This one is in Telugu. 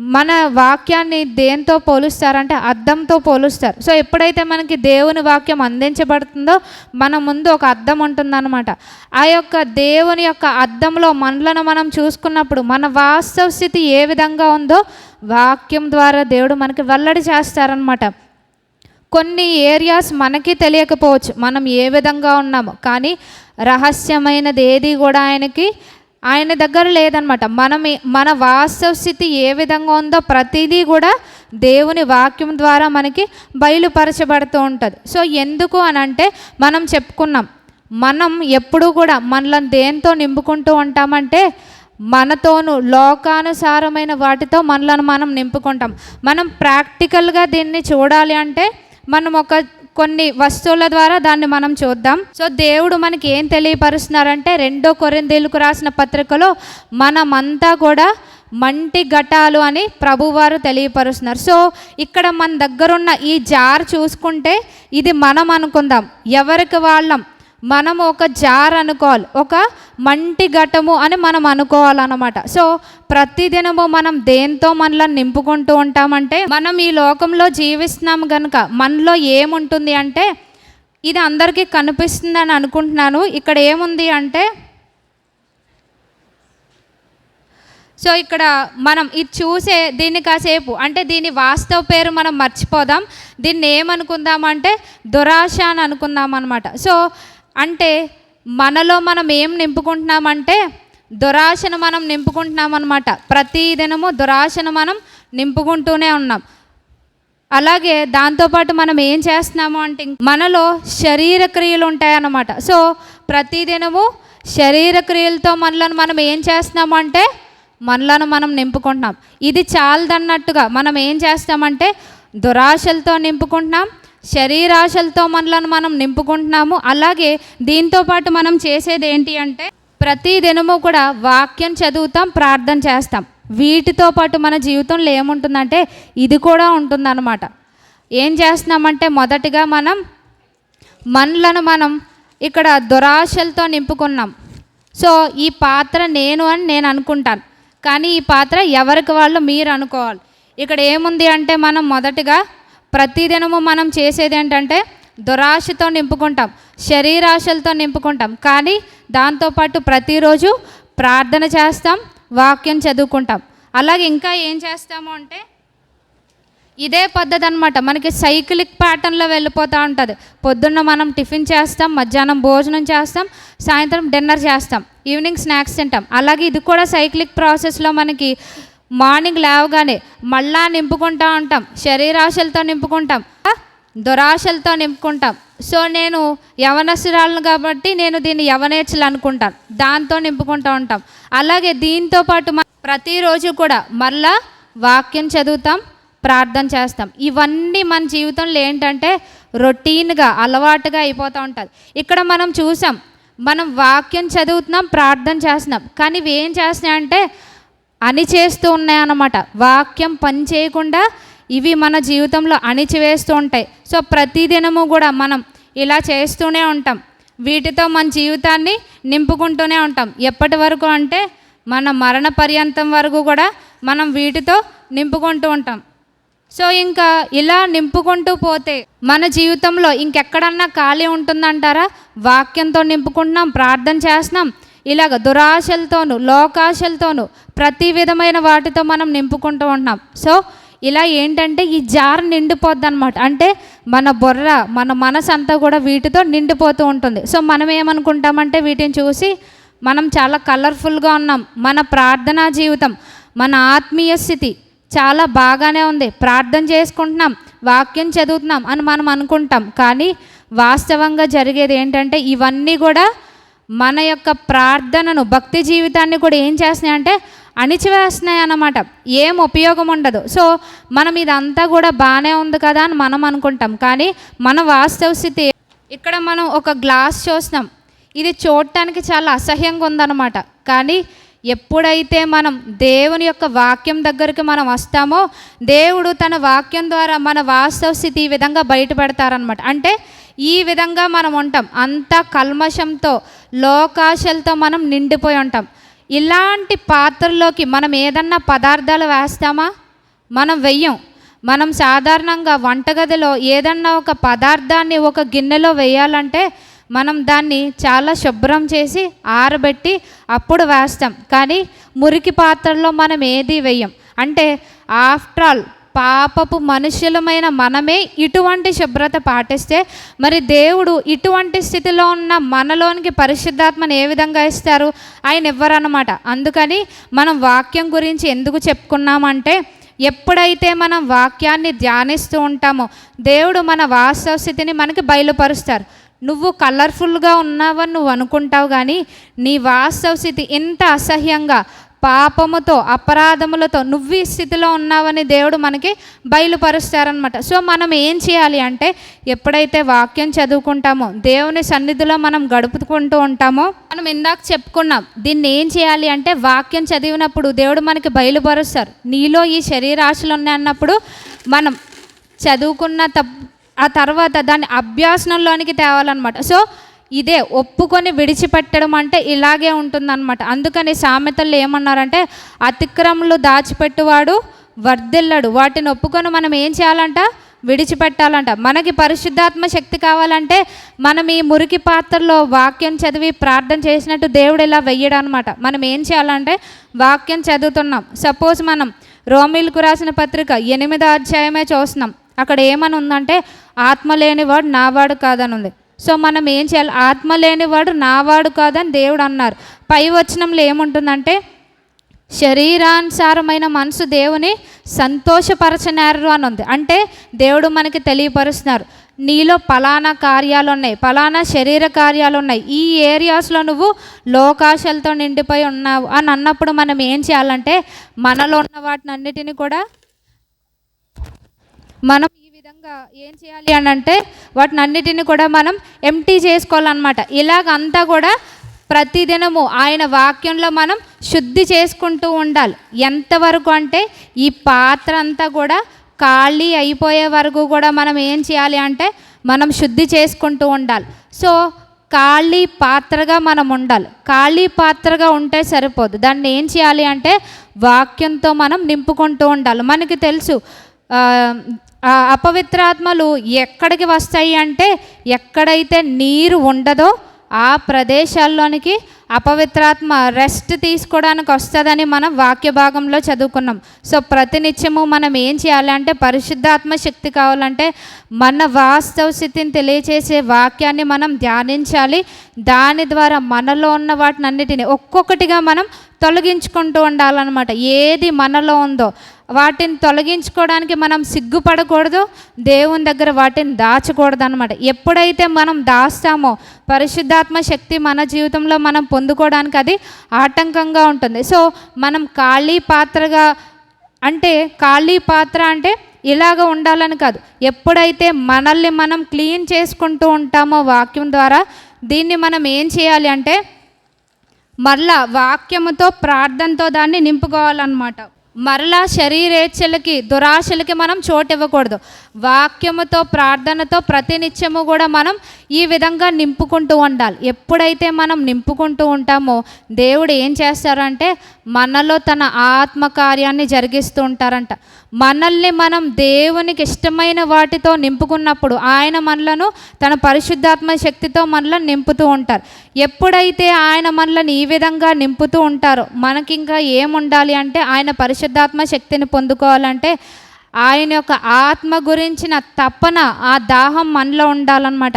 మన వాక్యాన్ని దేంతో పోలుస్తారంటే అద్దంతో పోలుస్తారు. సో ఎప్పుడైతే మనకి దేవుని వాక్యం అందించబడుతుందో మన ముందు ఒక అద్దం ఉంటుందన్నమాట. ఆ యొక్క దేవుని యొక్క అద్దంలో మనలను మనం చూసుకున్నప్పుడు మన వాస్తవ స్థితి ఏ విధంగా ఉందో వాక్యం ద్వారా దేవుడు మనకి వెల్లడి చేస్తారనమాట కొన్ని ఏరియాస్ మనకి తెలియకపోవచ్చు మనం ఏ విధంగా ఉన్నామో. కానీ రహస్యమైనది ఏది కూడా ఆయనకి ఆయన దగ్గర లేదనమాట మనం మన వాస్తవ స్థితి ఏ విధంగా ఉందో ప్రతిదీ కూడా దేవుని వాక్యం ద్వారా మనకి బయలుపరచబడుతూ ఉంటుంది. సో ఎందుకు అని అంటే మనం చెప్పుకున్నాం మనం ఎప్పుడూ కూడా మనల్ని దేంతో నింపుకుంటూ ఉంటామంటే మనతోను లోకానుసారమైన వాటితో మనలను మనం నింపుకుంటాం. మనం ప్రాక్టికల్గా దీన్ని చూడాలి అంటే మనం ఒక కొన్ని వస్తువుల ద్వారా దాన్ని మనం చూద్దాం. సో దేవుడు మనకి ఏం తెలియపరుస్తున్నారంటే రెండో కొరిందేలకు రాసిన పత్రికలో మనమంతా కూడా మంటి ఘటాలు అని ప్రభువారు తెలియపరుస్తున్నారు. సో ఇక్కడ మన దగ్గరున్న ఈ జార్ చూసుకుంటే ఇది మనం అనుకుందాం. ఎవరికి వాళ్ళం? మనం ఒక జార్ అనుకోవాలి. ఒక మంటి ఘటము అని మనం అనుకోవాలన్నమాట. సో ప్రతిదినము మనం దేంతో మనలను నింపుకుంటూ ఉంటామంటే మనం ఈ లోకంలో జీవిస్తున్నాం కనుక మనలో ఏముంటుంది అంటే ఇది అందరికీ కనిపిస్తుందని అనుకుంటున్నాను. ఇక్కడ ఏముంది అంటే సో ఇక్కడ మనం ఇది చూసే దీన్ని కాసేపు అంటే దీని వాస్తవ పేరు మనం మర్చిపోదాం. దీన్ని ఏమనుకుందామంటే దురాశ అని అనుకుందాం అనమాట సో అంటే మనలో మనం ఏం నింపుకుంటున్నామంటే దురాశను మనం నింపుకుంటున్నాం అనమాట ప్రతి దినము దురాశను మనం నింపుకుంటూనే ఉన్నాం. అలాగే దాంతోపాటు మనం ఏం చేస్తున్నాము అంటే మనలో శరీర క్రియలు ఉంటాయన్నమాట. సో ప్రతిదినము శరీర క్రియలతో మనలను మనం ఏం చేస్తున్నాము అంటే మనలను మనం నింపుకుంటున్నాం. ఇది చాలదన్నట్టుగా మనం ఏం చేస్తామంటే దురాశలతో నింపుకుంటున్నాం శరీరాశలతో మనలను మనం నింపుకుంటున్నాము. అలాగే దీంతో పాటు మనం చేసేది ఏంటి అంటే ప్రతి దినము కూడా వాక్యం చదువుతాం ప్రార్థన చేస్తాం. వీటితో పాటు మన జీవితంలో ఏముంటుందంటే ఇది కూడా ఉంటుందన్నమాట. ఏం చేస్తున్నామంటే మొదటిగా మనం మనలను మనం ఇక్కడ దురాశలతో నింపుకున్నాం. సో ఈ పాత్ర నేను అని నేను అనుకుంటాను. కానీ ఈ పాత్ర ఎవరికి వాళ్ళు మీరు అనుకోవాలి. ఇక్కడ ఏముంది అంటే మనం మొదటిగా ప్రతిదినము మనం చేసేది ఏంటంటే దురాశతో నింపుకుంటాం శరీరాశలతో నింపుకుంటాం. కానీ దాంతోపాటు ప్రతిరోజు ప్రార్థన చేస్తాం వాక్యం చదువుకుంటాం. అలాగే ఇంకా ఏం చేస్తాము అంటే ఇదే పద్ధతి అనమాట మనకి సైక్లిక్ ప్యాటర్న్లో వెళ్ళిపోతూ ఉంటుంది. పొద్దున్న మనం టిఫిన్ చేస్తాం మధ్యాహ్నం భోజనం చేస్తాం సాయంత్రం డిన్నర్ చేస్తాం ఈవినింగ్ స్నాక్స్ తింటాం. అలాగే ఇది కూడా సైక్లిక్ ప్రాసెస్లో మనకి మార్నింగ్ లేవగానే మళ్ళా నింపుకుంటా ఉంటాం. శరీరాశలతో నింపుకుంటాం. దురాశలతో నింపుకుంటాం. సో నేను యవనస్తురాలను కాబట్టి నేను దీన్ని యవనేచ్చులు అనుకుంటాను. దాంతో నింపుకుంటూ ఉంటాం. అలాగే దీంతో పాటు మనం ప్రతిరోజు కూడా మళ్ళా వాక్యం చదువుతాం ప్రార్థన చేస్తాం. ఇవన్నీ మన జీవితంలో ఏంటంటే రొటీన్గా అలవాటుగా అయిపోతూ ఉంటుంది ఇక్కడ మనం చూసాం మనం వాక్యం చదువుతున్నాం ప్రార్థన చేస్తున్నాం. కానీ ఇవి ఏం చేస్తున్నాయంటే అణిచేస్తూ ఉన్నాయన్నమాట. వాక్యం పని చేయకుండా ఇవి మన జీవితంలో అణిచివేస్తూ ఉంటాయి. సో ప్రతిదినము కూడా మనం ఇలా చేస్తూనే ఉంటాం. వీటితో మన జీవితాన్ని నింపుకుంటూనే ఉంటాం. ఎప్పటి వరకు అంటే మన మరణ పర్యంతం వరకు కూడా మనం వీటితో నింపుకుంటూ ఉంటాం. సో ఇంకా ఇలా నింపుకుంటూ పోతే మన జీవితంలో ఇంకెక్కడన్నా ఖాళీ ఉంటుందంటారా? వాక్యంతో నింపుకుంటున్నాం ప్రార్థన చేస్తున్నాం ఇలాగ దురాశలతోనూ లోకాశలతోనూ ప్రతి విధమైన వాటితో మనం నింపుకుంటూ ఉంటున్నాం. సో ఇలా ఏంటంటే ఈ జార్ నిండిపోద్ది అనమాట అంటే మన బుర్ర మన మనసు అంతా కూడా వీటితో నిండిపోతూ ఉంటుంది. సో మనం ఏమనుకుంటామంటే వీటిని చూసి మనం చాలా కలర్ఫుల్గా ఉన్నాం. మన ప్రార్థనా జీవితం మన ఆత్మీయ స్థితి చాలా బాగానే ఉంది. ప్రార్థన చేసుకుంటున్నాం వాక్యం చదువుతున్నాం అని మనం అనుకుంటాం. కానీ వాస్తవంగా జరిగేది ఏంటంటే ఇవన్నీ కూడా మన యొక్క ప్రార్థనను భక్తి జీవితాన్ని కూడా ఏం చేస్తున్నాయి అంటే అణిచివేస్తున్నాయి అన్నమాట. ఏం ఉపయోగం ఉండదు. సో మనం ఇదంతా కూడా బాగానే ఉంది కదా అని మనం అనుకుంటాం. కానీ మన వాస్తవ స్థితి ఇక్కడ మనం ఒక గ్లాస్ చూస్తున్నాం. ఇది చూడటానికి చాలా అసహ్యంగా ఉందన్నమాట. కానీ ఎప్పుడైతే మనం దేవుని యొక్క వాక్యం దగ్గరికి మనం వస్తామో దేవుడు తన వాక్యం ద్వారా మన వాస్తవ స్థితి ఈ విధంగా బయటపెడతారనమాట అంటే ఈ విధంగా మనం ఉంటాం. అంత కల్మషంతో లోకాశలతో మనం నిండిపోయి ఉంటాం. ఇలాంటి పాత్రలోకి మనం ఏదన్నా పదార్థాలు వేస్తామా? మనం వెయ్యం. మనం సాధారణంగా వంటగదిలో ఏదన్నా ఒక పదార్థాన్ని ఒక గిన్నెలో వేయాలంటే మనం దాన్ని చాలా శుభ్రం చేసి ఆరబెట్టి అప్పుడు వేస్తాం. కానీ మురికి పాత్రలో మనం ఏది వేయం అంటే ఆఫ్టర్ ఆల్ పాపపు మనుషులమైన మనమే ఇటువంటి శుభ్రత పాటిస్తే మరి దేవుడు ఇటువంటి స్థితిలో ఉన్న మనలోనికి పరిశుద్ధాత్మను ఏ విధంగా ఇస్తారు? ఆయన ఇవ్వరన్నమాట. అందుకని మనం వాక్యం గురించి ఎందుకు చెప్పుకున్నామంటే ఎప్పుడైతే మనం వాక్యాన్ని ధ్యానిస్తూ ఉంటామో దేవుడు మన వాస్తవ స్థితిని మనకి బయలుపరుస్తారు. నువ్వు కలర్ఫుల్గా ఉన్నావని నువ్వు అనుకుంటావు కానీ నీ వాస్తవ స్థితి ఎంత అసహ్యంగా పాపముతో అపరాధములతో నువ్వు ఈ స్థితిలో ఉన్నావని దేవుడు మనకి బయలుపరుస్తారనమాట సో మనం ఏం చేయాలి అంటే ఎప్పుడైతే వాక్యం చదువుకుంటామో దేవుని సన్నిధిలో మనం గడుపుకుంటూ ఉంటామో మనం ఇందాక చెప్పుకున్నాం దీన్ని ఏం చేయాలి అంటే వాక్యం చదివినప్పుడు దేవుడు మనకి బయలుపరుస్తారు. నీలో ఈ శరీరాశలు ఉన్నాయన్నప్పుడు మనం చదువుకున్న తప్ ఆ తర్వాత దాన్ని అభ్యాసనంలోనికి తేవాలన్నమాట. సో ఇదే ఒప్పుకొని విడిచిపెట్టడం అంటే ఇలాగే ఉంటుందన్నమాట. అందుకని సామెతల్లో ఏమన్నారంటే అతిక్రమలు దాచిపెట్టువాడు వర్ధిల్లడు. వాటిని ఒప్పుకొని మనం ఏం చేయాలంట? విడిచిపెట్టాలంట. మనకి పరిశుద్ధాత్మ శక్తి కావాలంటే మనం ఈ మురికి పాత్రలో వాక్యం చదివి ప్రార్థన చేసినట్టు దేవుడు ఇలా వెయ్యడం అనమాట మనం ఏం చేయాలంటే వాక్యం చదువుతున్నాం. సపోజ్ మనం రోమిల్కు రాసిన పత్రిక ఎనిమిదో అధ్యాయమే చూస్తున్నాం. అక్కడ ఏమని ఉందంటే ఆత్మ లేనివాడు నావాడు కాదని ఉంది సో మనం ఏం చేయాలి? ఆత్మ లేనివాడు నావాడు కాదని దేవుడు అన్నారు. పై వచనంలో ఏముంటుందంటే శరీరానుసారమైన మనసు దేవుని సంతోషపరచనారు అని ఉంది. అంటే దేవుడు మనకి తెలియపరుస్తున్నారు. నీలో పలానా కార్యాలు ఉన్నాయి పలానా శరీర కార్యాలు ఉన్నాయి. ఈ ఏరియాస్లో నువ్వు లోకాశలతో నిండిపోయి ఉన్నావు అని అన్నప్పుడు మనం ఏం చేయాలంటే మనలో ఉన్న వాటిని అన్నిటిని కూడా మనం ముఖ్యంగా ఏం చేయాలి అని అంటే వాటిని అన్నిటిని కూడా మనం ఎంటీ చేసుకోవాలన్నమాట. ఇలాగ అంతా కూడా ప్రతిదినము ఆయన వాక్యంలో మనం శుద్ధి చేసుకుంటూ ఉండాలి. ఎంతవరకు అంటే ఈ పాత్ర అంతా కూడా ఖాళీ అయిపోయే వరకు కూడా మనం ఏం చేయాలి అంటే మనం శుద్ధి చేసుకుంటూ ఉండాలి. సో ఖాళీ పాత్రగా మనం ఉండాలి. ఖాళీ పాత్రగా ఉంటే సరిపోదు. దాన్ని ఏం చేయాలి అంటే వాక్యంతో మనం నింపుకుంటూ ఉండాలి. మనకి తెలుసు అపవిత్రాత్మలు ఎక్కడికి వస్తాయి అంటే ఎక్కడైతే నీరు ఉండదో ఆ ప్రదేశాల్లోనికి అపవిత్రాత్మ రెస్ట్ తీసుకోవడానికి వస్తుందని మనం వాక్య భాగంలో చదువుకున్నాం. సో ప్రతినిత్యము మనం ఏం చేయాలి అంటే పరిశుద్ధాత్మ శక్తి కావాలంటే మన వాస్తవ స్థితిని తెలియచేసే వాక్యాన్ని మనం ధ్యానించాలి. దాని ద్వారా మనలో ఉన్న వాటిని అన్నిటిని ఒక్కొక్కటిగా మనం తొలగించుకుంటూ ఉండాలన్నమాట. ఏది మనలో ఉందో వాటిని తొలగించుకోవడానికి మనం సిగ్గుపడకూడదు. దేవుని దగ్గర వాటిని దాచకూడదు అనమాట ఎప్పుడైతే మనం దాస్తామో పరిశుద్ధాత్మ శక్తి మన జీవితంలో మనం పొందుకోవడానికి అది ఆటంకంగా ఉంటుంది. సో మనం ఖాళీ పాత్రగా అంటే ఖాళీ పాత్ర అంటే ఇలాగ ఉండాలని కాదు. ఎప్పుడైతే మనల్ని మనం క్లీన్ చేసుకుంటూ ఉంటామో వాక్యం ద్వారా దీన్ని మనం ఏం చేయాలి అంటే మరలా వాక్యముతో ప్రార్థనతో దాన్ని నింపుకోవాలన్నమాట. మరలా శరీరేచ్ఛలకి దురాశలకి మనం చోటు ఇవ్వకూడదు వాక్యముతో ప్రార్థనతో ప్రతినిత్యము కూడా మనం ఈ విధంగా నింపుకుంటూ ఉండాలి. ఎప్పుడైతే మనం నింపుకుంటూ ఉంటామో దేవుడు ఏం చేస్తారంటే మనలో తన ఆత్మకార్యాన్ని జరిగిస్తూ ఉంటారంట. మనల్ని మనం దేవునికి ఇష్టమైన వాటితో నింపుకున్నప్పుడు ఆయన మనలను తన పరిశుద్ధాత్మ శక్తితో మనలను నింపుతూ ఉంటారు. ఎప్పుడైతే ఆయన మనలను ఈ విధంగా నింపుతూ ఉంటారో మనకి ఇంకా ఏముండాలి అంటే ఆయన పరిశుద్ధాత్మ శక్తిని పొందుకోవాలంటే ఆయన యొక్క ఆత్మ గురించిన తపన ఆ దాహం మనలో ఉండాలన్నమాట.